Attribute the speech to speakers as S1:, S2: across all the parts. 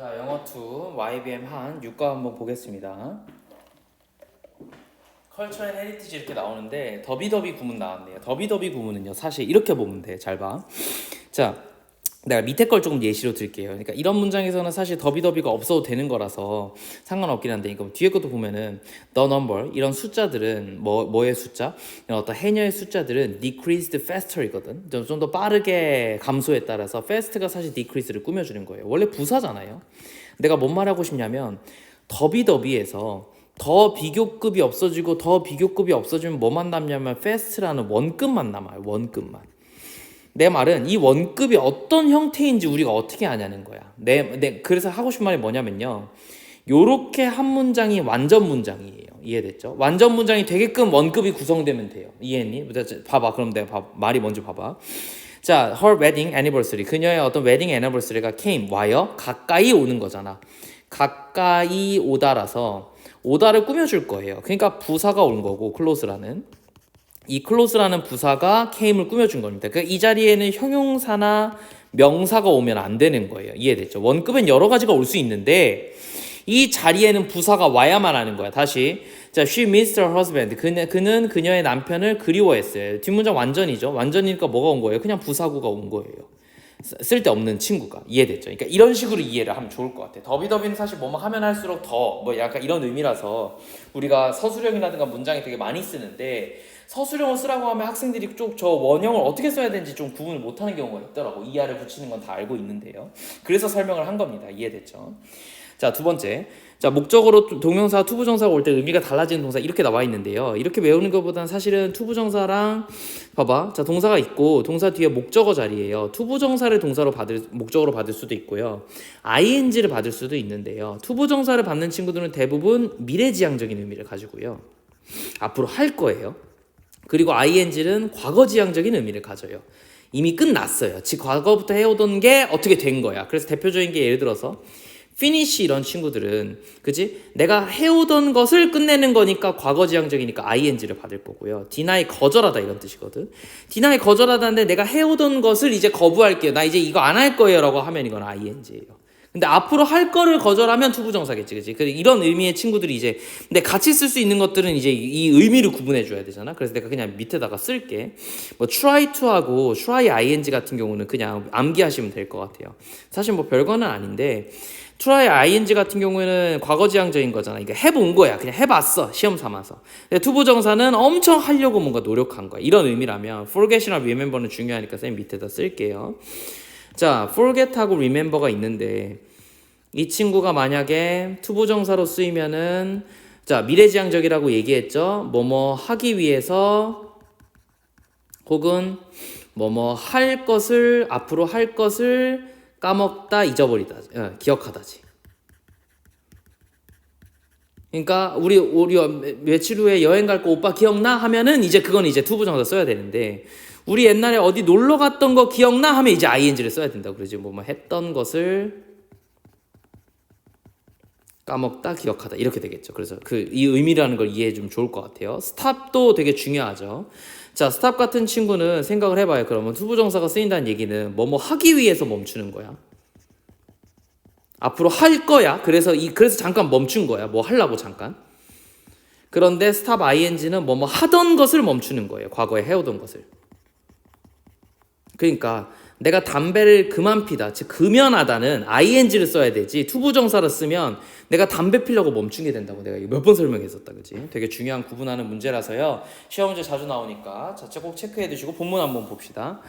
S1: 자, 영어 2 YBM 한 6과 한번 보겠습니다. 컬처 앤 헤리티지 이렇게 나오는데 더비더비 구문 나왔네요. 더비더비 구문은요. 사실 이렇게 보면 돼. 잘 봐. 자, 내가 밑에 걸 조금 예시로 들게요. 그러니까 이런 문장에서는 사실 더비더비가 없어도 되는 거라서 상관없긴 한데 이거 뒤에 것도 보면은 the number 이런 숫자들은 뭐 뭐의 숫자 이런 어떤 해녀의 숫자들은 decreased faster이거든. 좀 더 빠르게 감소에 따라서 fast가 사실 decrease를 꾸며주는 거예요. 원래 부사잖아요. 내가 뭔 말하고 싶냐면 더비더비에서 더 비교급이 없어지고 더 비교급이 없어지면 뭐만 남냐면 fast라는 원급만 남아요. 원급만. 내 말은 이 원급이 어떤 형태인지 우리가 어떻게 아냐는 거야. 내, 내 그래서 하고 싶은 말이 뭐냐면요. 요렇게 한 문장이 완전 문장이에요. 이해됐죠? 완전 문장이 되게끔 원급이 구성되면 돼요. 이해했니? 봐봐. 그럼 내가 봐, 말이 뭔지 봐봐. 자, her wedding anniversary. 그녀의 어떤 wedding anniversary가 came 와요. 가까이 오는 거잖아. 가까이 오다라서 오다를 꾸며줄 거예요. 그러니까 부사가 온 거고 close라는. 이 클로스라는 부사가 came을 꾸며준 겁니다. 그러니까 이 자리에는 형용사나 명사가 오면 안 되는 거예요. 이해됐죠? 원급은 여러 가지가 올 수 있는데 이 자리에는 부사가 와야만 하는 거야. 다시 자, she missed her husband. 그는, 그는 그녀의 남편을 그리워했어요. 뒷문장 완전이죠. 완전이니까 뭐가 온 거예요? 그냥 부사구가 온 거예요. 쓰- 쓸데없는 친구가 이해됐죠. 그러니까 이런 식으로 이해를 하면 좋을 것 같아. 더비더비는 사실 뭐뭐 하면 할수록 더 뭐 약간 이런 의미라서 우리가 서술형이라든가 문장에 되게 많이 쓰는데 서술형을 쓰라고 하면 학생들이 좀 저 원형을 어떻게 써야 되는지 좀 구분을 못하는 경우가 있더라고. 이하를 붙이는 건 다 알고 있는데요. 그래서 설명을 한 겁니다. 이해됐죠? 자, 두 번째. 자, 목적으로 또 동명사, 투부정사가 올 때 의미가 달라지는 동사 이렇게 나와 있는데요. 이렇게 외우는 것보다는 사실은 투부정사랑 봐봐. 자, 동사가 있고 동사 뒤에 목적어 자리예요. 투부정사를 동사로 받을 목적으로 받을 수도 있고요. ing를 받을 수도 있는데요. 투부정사를 받는 친구들은 대부분 미래지향적인 의미를 가지고요. 앞으로 할 거예요. 그리고 ing는 과거지향적인 의미를 가져요. 이미 끝났어요. 즉 과거부터 해오던 게 어떻게 된 거야. 그래서 대표적인 게 예를 들어서 finish 이런 친구들은 그지? 내가 해오던 것을 끝내는 거니까 과거지향적이니까 ing를 받을 거고요. deny 거절하다 이런 뜻이거든. deny 거절하다는데 내가 해오던 것을 이제 거부할게요. 나 이제 이거 안 할 거예요라고 하면 이건 ing예요. 근데 앞으로 할 거를 거절하면 투부정사겠지, 그지? 그 이런 의미의 친구들이 이제 근데 같이 쓸 수 있는 것들은 이제 이 의미를 구분해 줘야 되잖아. 그래서 내가 그냥 밑에다가 쓸게. 뭐 try to하고 try ing 같은 경우는 그냥 암기하시면 될 것 같아요. 사실 뭐 별거는 아닌데 try ing 같은 경우에는 과거지향적인 거잖아. 이게 해본 거야. 그냥 해봤어. 시험 삼아서. 근데 투부정사는 엄청 하려고 뭔가 노력한 거야. 이런 의미라면 forget이나 remember는 중요하니까 쌤 밑에다 쓸게요. 자, forget하고 remember가 있는데 이 친구가 만약에 투부정사로 쓰이면은 자, 미래지향적이라고 얘기했죠. 뭐뭐 하기 위해서 혹은 뭐뭐 할 것을 앞으로 할 것을 까먹다 잊어버리다 어, 기억하다지. 그러니까 우리 우리 며칠 후에 여행 갈 거 오빠 기억나 하면은 이제 그건 이제 투부정사 써야 되는데 우리 옛날에 어디 놀러 갔던 거 기억나 하면 이제 ing를 써야 된다고 그러지 뭐 뭐 했던 것을 까먹다 기억하다 이렇게 되겠죠. 그래서 그 이 의미라는 걸 이해해 주면 좋을 것 같아요. 스탑도 되게 중요하죠. 자, 스탑 같은 친구는 생각을 해봐요. 그러면 투부정사가 쓰인다는 얘기는 뭐뭐 하기 위해서 멈추는 거야. 앞으로 할 거야. 그래서 이 그래서 잠깐 멈춘 거야. 뭐 하려고 잠깐. 그런데 스탑 ing는 뭐뭐 하던 것을 멈추는 거예요. 과거에 해오던 것을. 그러니까 내가 담배를 그만 피다, 즉 금연하다는 ing를 써야 되지 투부정사를 쓰면 내가 담배 피려고 멈추게 된다고 내가 몇 번 설명했었다, 그지? 되게 중요한 구분하는 문제라서요. 시험 문제 자주 나오니까 자체 꼭 체크해 두시고 본문 한번 봅시다.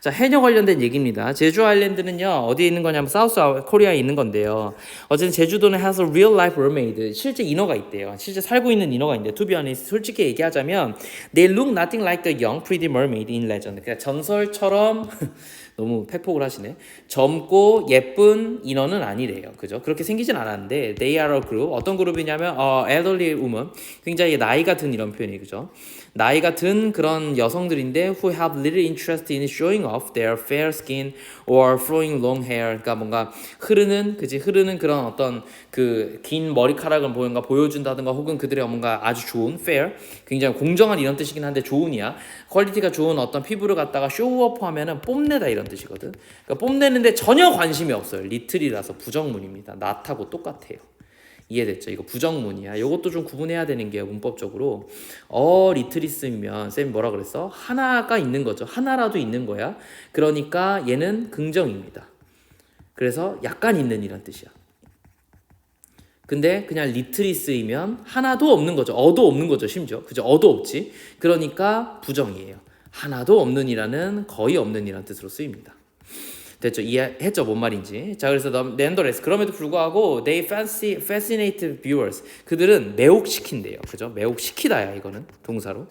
S1: 자, 해녀 관련된 얘기입니다. 제주 아일랜드는요 어디에 있는 거냐면 사우스 코리아에 있는 건데요. 어쨌든 제주도는 has a real life mermaid, 실제 인어가 있대요. 실제 살고 있는 인어가 있는데 to be honest, 솔직히 얘기하자면 they look nothing like the young pretty mermaid in legend. 그러니까 전설처럼 너무 팩폭을 하시네. 젊고 예쁜 인어는 아니래요. 그죠? 그렇게 생기진 않았는데 they are a group. 어떤 그룹이냐면 어, elderly woman. 굉장히 나이가 든 이런 표현이 그죠? 나이가 든 그런 여성들인데 who have little interest in showing off their fair skin or flowing long hair. 그러니까 뭔가 흐르는 그지 흐르는 그런 어떤 그 긴 머리카락을 뭔가 보여준다든가 혹은 그들의 뭔가 아주 좋은 fair, 굉장히 공정한 이런 뜻이긴 한데 좋은이야. 퀄리티가 좋은 어떤 피부를 갖다가 쇼업하면은 뽐내다 이런 뜻이거든. 그러니까 뽐내는데 전혀 관심이 없어요. 리틀이라서 부정문입니다. not하고 똑같아요. 이해됐죠? 이거 부정문이야. 이것도 좀 구분해야 되는 게 문법적으로 어 쓰면 쌤이 뭐라 그랬어? 하나가 있는 거죠. 하나라도 있는 거야. 그러니까 얘는 긍정입니다. 그래서 약간 있는 이란 뜻이야. 근데 그냥 리틀이 쓰이면 하나도 없는 거죠. 어도 없는 거죠. 심지어 그죠? 어도 없지. 그러니까 부정이에요. 하나도 없는이라는 거의 없는이라는 뜻으로 쓰입니다. 됐죠? 이해했죠? 뭔 말인지. 자, 그래서 낸더레스 그럼에도 불구하고 they fancy, fascinate viewers. 그들은 매혹시킨대요. 그죠? 매혹시키다야 이거는 동사로.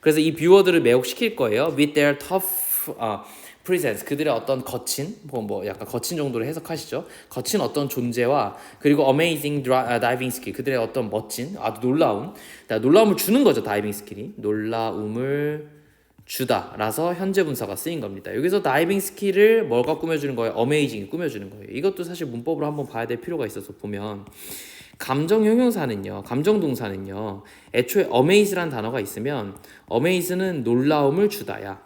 S1: 그래서 이 뷰어들을 매혹시킬 거예요. with their tough 아, presence. 그들의 어떤 거친 뭐, 뭐 약간 거친 정도로 해석하시죠. 거친 어떤 존재와 그리고 amazing 아, diving skill. 그들의 어떤 멋진 아주 놀라운 자, 놀라움을 주는 거죠. 다이빙 스킬이. 놀라움을 주다라서 현재 분사가 쓰인 겁니다. 여기서 다이빙 스킬을 뭘가 꾸며주는 거예요? 어메이징이 꾸며주는 거예요. 이것도 사실 문법으로 한번 봐야 될 필요가 있어서 보면 감정 형용사는요, 감정 동사는요, 애초에 amaze란 단어가 있으면 amaze는 놀라움을 주다야.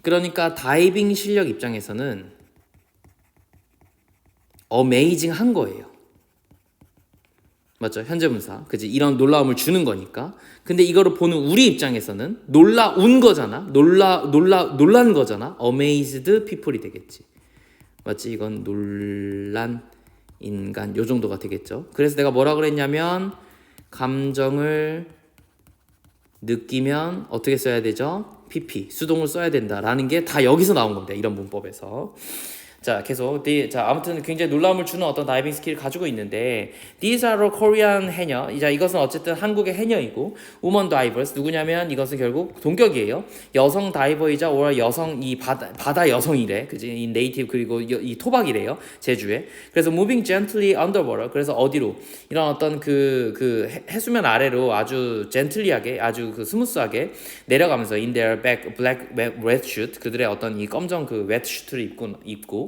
S1: 그러니까 다이빙 실력 입장에서는 어메이징한 거예요. 맞죠? 현재 분사. 그지? 이런 놀라움을 주는 거니까. 근데 이거를 보는 우리 입장에서는 놀라운 거잖아. 놀라 놀라 놀란 거잖아. amazed people이 되겠지. 맞지? 이건 놀란 인간 요 정도가 되겠죠. 그래서 내가 뭐라 그랬냐면 감정을 느끼면 어떻게 써야 되죠? pp 수동을 써야 된다 라는 게 다 여기서 나온 겁니다. 이런 문법에서. 자, 계속 네, 자, 아무튼 굉장히 놀라움을 주는 어떤 다이빙 스킬을 가지고 있는데 these are Korean 해녀. 자, 이것은 어쨌든 한국의 해녀이고 woman divers 누구냐면 이것은 결국 동격이에요. 여성 다이버이자 or 여성 이 바다 바다 여성이래. 그지? 이 네이티브 그리고 이, 이 토박이래요. 제주에. 그래서 moving gently underwater. 그래서 어디로 이런 어떤 그, 그 해- 해수면 아래로 아주 젠틀리하게 아주 그 스무스하게 내려가면서 in their back black wetsuit 그들의 어떤 이 검정 그 웨트슈트를 입고 입고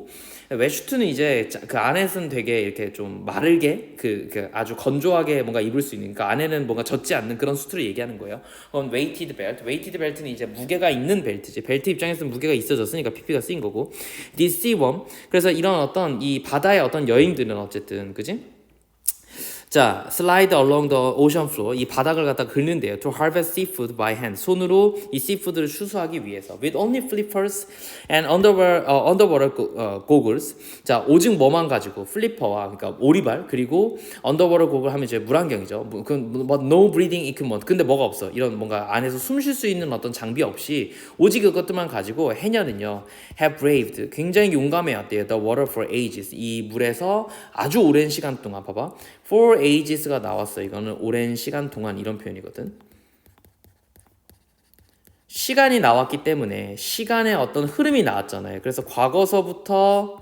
S1: 웨트슈트는 이제 자- 그 안에서는 되게 이렇게 좀 마르게 그, 그 아주 건조하게 뭔가 입을 수 있는 그러니까 안에는 뭔가 젖지 않는 그런 수트를 얘기하는 거예요. 그건 weighted belt. weighted belt는 이제 무게가 있는 벨트지. 벨트 입장에서는 무게가 있어졌으니까 PP가 쓰인 거고. worm. 그래서 이런 어떤 이 바다의 어떤 여행들은 어쨌든 그지? 자, slide along the ocean floor. 이 바닥을 갖다 긁는데요. To harvest seafood by hand. 손으로 이 seafood를 추수하기 위해서. With only flippers and underwater, 어, underwater go, 어, goggles. 자, 오직 뭐만 가지고 플리퍼와 그러니까 오리발 그리고 underwater goggle 하면 이제 물안경이죠. 뭐, 그건 뭐 no breathing equipment. 근데 뭐가 없어. 이런 뭔가 안에서 숨 쉴 수 있는 어떤 장비 없이 오직 그것들만 가지고 해녀는요. have braved. 굉장히 용감해왔대요. The water for ages. 이 물에서 아주 오랜 시간 동안 봐봐. for ages가 나왔어. 이거는 오랜 시간 동안 이런 표현이거든. 시간이 나왔기 때문에 시간의 어떤 흐름이 나왔잖아요. 그래서 과거서부터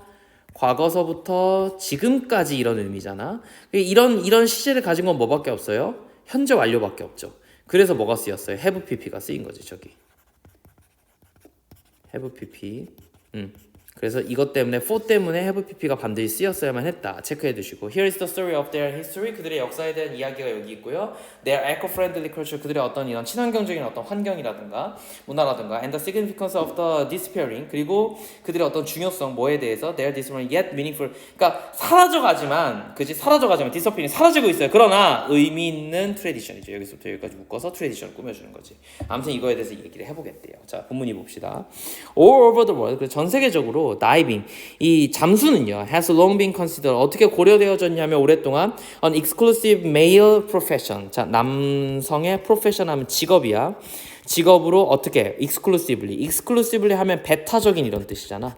S1: 과거서부터 지금까지 이런 의미잖아. 이런 이런 시제를 가진 건 뭐밖에 없어요? 현재 완료밖에 없죠. 그래서 뭐가 쓰였어요? have pp가 쓰인 거지 저기. have pp. 음. 그래서 이것 때문에 for 때문에 have pp가 반드시 쓰였어야만 했다. 체크해 두시고 here is the story of their history. 그들의 역사에 대한 이야기가 여기 있고요. their eco-friendly culture. 그들의 어떤 이런 친환경적인 어떤 환경이라든가 문화라든가 and the significance of the disappearing. 그리고 그들의 어떤 중요성 뭐에 대해서 their disappearing yet meaningful. 그러니까 사라져 가지만 그지 사라져 가지만 disappearing 사라지고 있어요. 그러나 의미 있는 트레디션이죠. 여기서부터 여기까지 묶어서 트레디션을 꾸며 주는 거지. 아무튼 이거에 대해서 얘기를 해 보겠대요. 자 본문이 봅시다. All over the world. 전 세계적으로 다이빙. 이 잠수는요 has long been considered 어떻게 고려되어졌냐면 오랫동안 an exclusive male profession. 자 남성의 profession 하면 직업이야. 직업으로 어떻게? exclusively. exclusively 하면 배타적인 이런 뜻이잖아.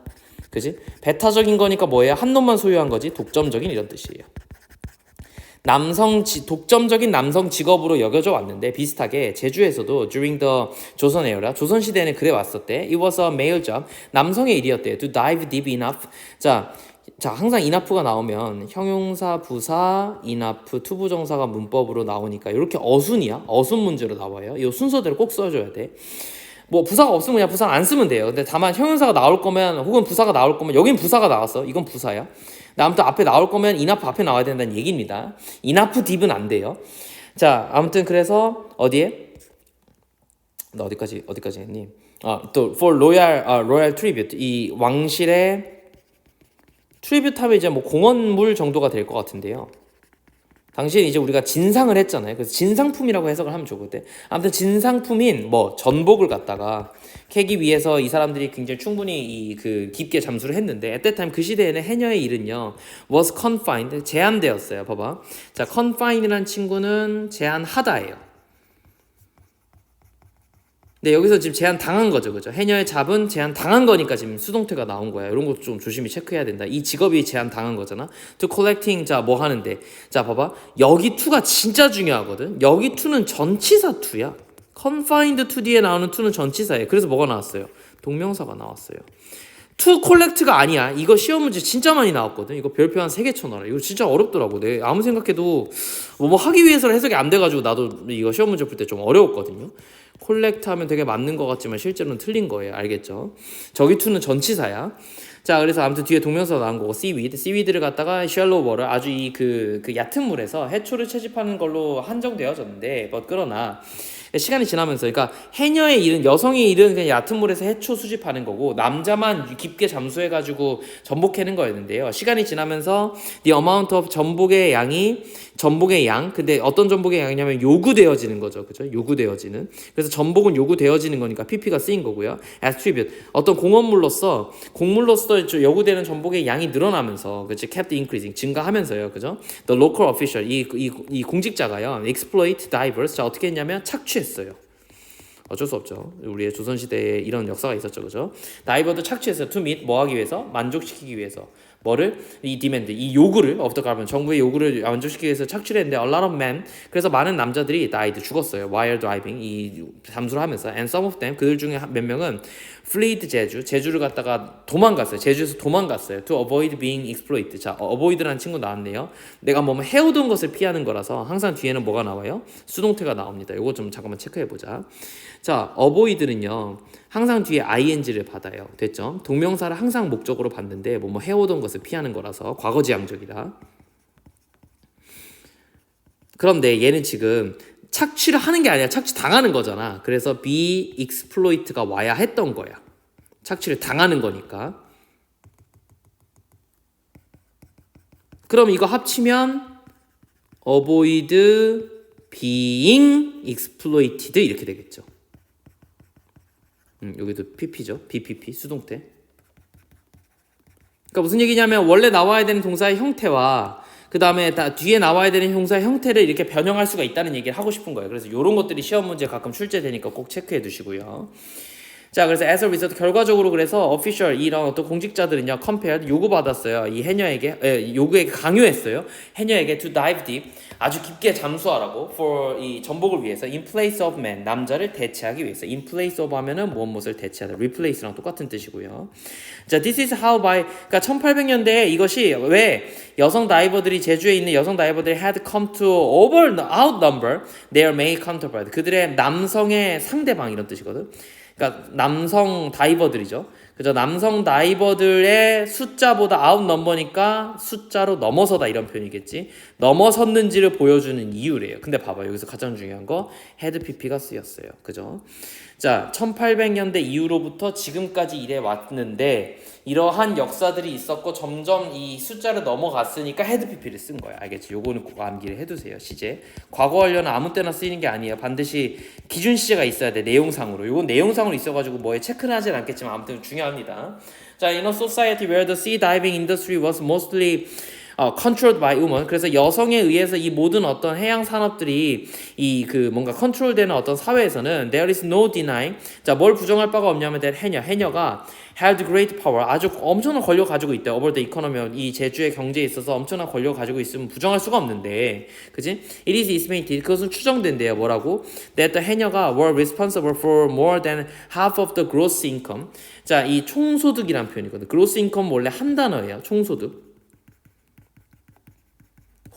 S1: 그지? 배타적인 거니까 뭐예요? 한 놈만 소유한 거지. 독점적인 이런 뜻이에요 남성 지, 독점적인 남성 직업으로 여겨져 왔는데 비슷하게 제주에서도 during the 조선 에어라 조선 시대에는 그래 왔었대. It was a male job. 남성의 일이었대. To dive deep enough. 자 자, 항상 인하프가 나오면 형용사, 부사, 인하프, 투부정사가 문법으로 나오니까 이렇게 어순이야. 어순 문제로 나와요. 이 순서대로 꼭 써줘야 돼. 뭐 부사가 없으면 그냥 부사 안 쓰면 돼요. 근데 다만 형용사가 나올 거면 혹은 부사가 나올 거면 여긴 부사가 나왔어. 이건 부사야. 아무튼 앞에 나올 거면 인하프 앞에 나와야 된다는 얘기입니다. 인하프 딥은 안 돼요. 자, 아무튼 그래서 어디에? 나 어디까지 어디까지 했니? 아, 또 for royal 아, royal tribute 이 왕실의 트리뷰트 하면 이제 뭐 공원물 정도가 될 것 같은데요. 당시에 이제 우리가 진상을 했잖아요. 그래서 진상품이라고 해석을 하면 좋거든. 아무튼 진상품인 뭐 전복을 갖다가 캐기 위해서 이 사람들이 굉장히 충분히 이 그 깊게 잠수를 했는데 at that time 그 시대에는 해녀의 일은요 was confined 제한되었어요. 봐봐. 자, confine이라는 친구는 제한하다예요. 네, 여기서 지금 제한 당한 거죠, 그죠? 해녀의 잡은 제한 당한 거니까 지금 수동태가 나온 거야. 이런 것도 좀 조심히 체크해야 된다. 이 직업이 제한 당한 거잖아. to collecting 자 뭐 하는데? 자 봐봐, 여기 to가 진짜 중요하거든. 여기 to는 전치사 to야. confined to 뒤에 나오는 to는 전치사예요. 그래서 뭐가 나왔어요? 동명사가 나왔어요. to collect가 아니야. 이거 시험 문제 진짜 많이 나왔거든. 이거 별표 한세개 쳐놔라. 이거 진짜 어렵더라고. 내 아무 생각해도 뭐, 뭐 하기 위해서는 해석이 안 돼가지고 나도 이거 시험 문제 풀 때 좀 어려웠거든요. 콜렉트 하면 되게 맞는 것 같지만 실제로는 틀린 거예요. 알겠죠? 저기 투는 전치사야. 자, 그래서 아무튼 뒤에 동명사 나온 거고 seaweed, seaweed를 갖다가 shallow 아주 이 그 그 얕은 물에서 해초를 채집하는 걸로 한정되어졌는데, 뭐 그러나 시간이 지나면서 그러니까 해녀의 일은 여성의 일은 그냥 얕은 물에서 해초 수집하는 거고 남자만 깊게 잠수해 가지고 전복 캐는 거였는데요. 시간이 지나면서 the amount of 전복의 양이 전복의 양 근데 어떤 전복의 양이냐면 요구되어지는 거죠. 그죠? 요구되어지는. 그래서 전복은 요구되어지는 거니까 pp가 쓰인 거고요. attribute 어떤 공업물로서 곡물로서 요구되는 전복의 양이 늘어나면서 그치 kept increasing 증가하면서요. 그죠? the local official 이, 이, 이 공직자가요. exploit divers 자 어떻게 했냐면 착취 했어요. 어쩔 수 없죠. 우리의 조선 시대에 이런 역사가 있었죠, 그죠? 다이버도 착취해서 meet 뭐 하기 위해서 만족시키기 위해서 뭐를 이 디맨드 이 요구를 the government 정부의 요구를 만족시키기 위해서 착취를 했는데 a lot of men 그래서 많은 남자들이 died 죽었어요. while driving 이 잠수를 하면서 and some of them 그들 중에 몇 명은 fled 제주 제주를 갔다가 도망갔어요. 제주에서 도망갔어요. to avoid being exploited. 자, avoid라는 친구 나왔네요. 내가 뭐 해오던 것을 피하는 거라서 항상 뒤에는 뭐가 나와요? 수동태가 나옵니다. 이거 좀 잠깐만 체크해 보자. 자, avoid는요. 항상 뒤에 ing를 받아요. 됐죠? 동명사를 항상 목적으로 받는데 뭐, 뭐 해오던 것을 피하는 거라서 과거지향적이다. 그런데 얘는 지금 착취를 하는 게 아니라 착취 당하는 거잖아. 그래서 be exploit가 와야 했던 거야. 착취를 당하는 거니까. 그럼 이거 합치면 avoid being exploited 이렇게 되겠죠. 음, 여기도 pp죠. bpp 수동태. 그러니까 무슨 얘기냐면 원래 나와야 되는 동사의 형태와 그 다음에 다 뒤에 나와야 되는 형사의 형태를 이렇게 변형할 수가 있다는 얘기를 하고 싶은 거예요. 그래서 이런 것들이 시험 문제 가끔 출제되니까 꼭 체크해 두시고요. 자, 그래서 as a result 결과적으로 그래서 official 이런 어떤 공직자들은요 compared 요구받았어요. 이 해녀에게 에, 요구에게 강요했어요. 해녀에게 to dive deep 아주 깊게 잠수하라고 for 이 전복을 위해서 in place of man 남자를 대체하기 위해서 in place of 하면은 무엇 무엇을 대체하다 replace랑 똑같은 뜻이고요. 자, this is how by 그러니까 1800년대에 이것이 왜 여성 다이버들이 제주에 있는 여성 다이버들이 had come to over outnumber their male counterpart 그들의 남성의 상대방 이런 뜻이거든. 그러니까 남성 다이버들이죠. 그죠? 남성 다이버들의 숫자보다 아웃 넘버니까 숫자로 넘어서다 이런 표현이겠지. 넘어섰는지를 보여주는 이유래요. 근데 봐봐 여기서 가장 중요한 거 헤드 PP가 쓰였어요. 그죠? 자, 1800년대 이후로부터 지금까지 이래 왔는데 이러한 역사들이 있었고 점점 이 숫자를 넘어갔으니까 헤드 PP를 쓴 거야. 알겠지? 요거는 꼭 암기를 해두세요. 시제. 과거 완료는 아무 때나 쓰이는 게 아니에요. 반드시 기준 시제가 있어야 돼. 내용상으로. 요건 내용상으로 있어가지고 뭐에 체크는 하진 않겠지만 아무튼 중요합니다. 자, in a society where the sea diving industry was mostly 어, controlled by women. 그래서 여성에 의해서 이 모든 어떤 해양 산업들이 이 그 뭔가 컨트롤되는 어떤 사회에서는 there is no denying. 자, 뭘 부정할 바가 없냐면 that 해녀, 해녀가 held great power. 아주 엄청난 권력 가지고 있대. over the economy. 이 제주의 경제에 있어서 엄청난 권력 가지고 있으면 부정할 수가 없는데. 그지? It is estimated. 그것은 추정된대요. 뭐라고? that the 해녀가 were responsible for more than half of the gross income. 자, 이 총소득이란 표현이거든. gross income 원래 한 단어예요. 총소득.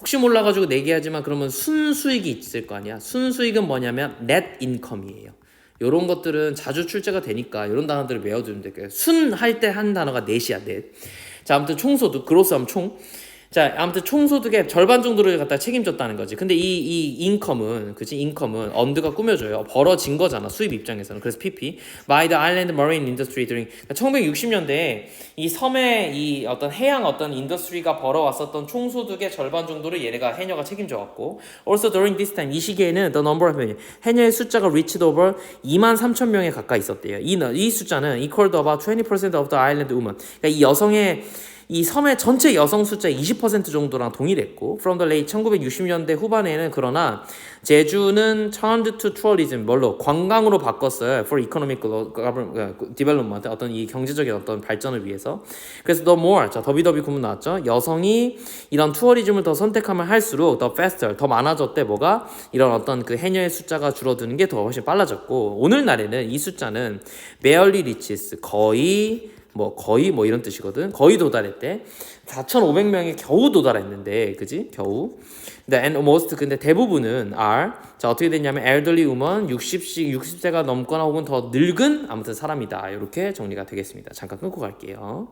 S1: 혹시 몰라가지고 내기하지만 그러면 순수익이 있을 거 아니야. 순수익은 뭐냐면 net income이에요. 이런 것들은 자주 출제가 되니까 이런 단어들을 외워두면 돼요. 순 할 때 한 단어가 net이야 net. 자 아무튼 총소득 그로스 하면 총. 자 아무튼 총소득의 절반 정도를 갖다 책임졌다는 거지. 근데 이 이 인컴은 그지 인컴은 언드가 꾸며줘요. 벌어진 거잖아 수입 입장에서는. 그래서 PP by the island marine industry during 1960년대에 이 섬의 이 어떤 해양 어떤 인더스트리가 벌어왔었던 총소득의 절반 정도를 얘네가 해녀가 책임져 왔고 also during this time 이 시기에는 the number of 해녀의 숫자가 reached over 2만 3천 명에 가까이 있었대요. 이, 너- 이 숫자는 equal to about 20% of the island women. 그러니까 이 여성의 이 섬의 전체 여성 숫자 20% 정도랑 동일했고 from the late 1960년대 후반에는 그러나 제주는 turned to tourism 뭘로 관광으로 바꿨어요. For economic government, development 어떤 이 경제적인 어떤 발전을 위해서. 그래서 the more 자 더비더비 구문 나왔죠. 여성이 이런 투어리즘을 더 선택하면 할수록 더 faster 더 많아졌대. 뭐가? 이런 어떤 그 해녀의 숫자가 줄어드는 게 더 훨씬 빨라졌고 오늘날에는 이 숫자는 barely reaches 거의 뭐 거의 뭐 이런 뜻이거든. 거의 도달했대. 4,500명이 겨우 도달했는데, 그지? 겨우. 근데 and most 근데 대부분은 are 자 어떻게 됐냐면 elderly woman 60시 60세가 넘거나 혹은 더 늙은 아무튼 사람이다. 이렇게 정리가 되겠습니다. 잠깐 끊고 갈게요.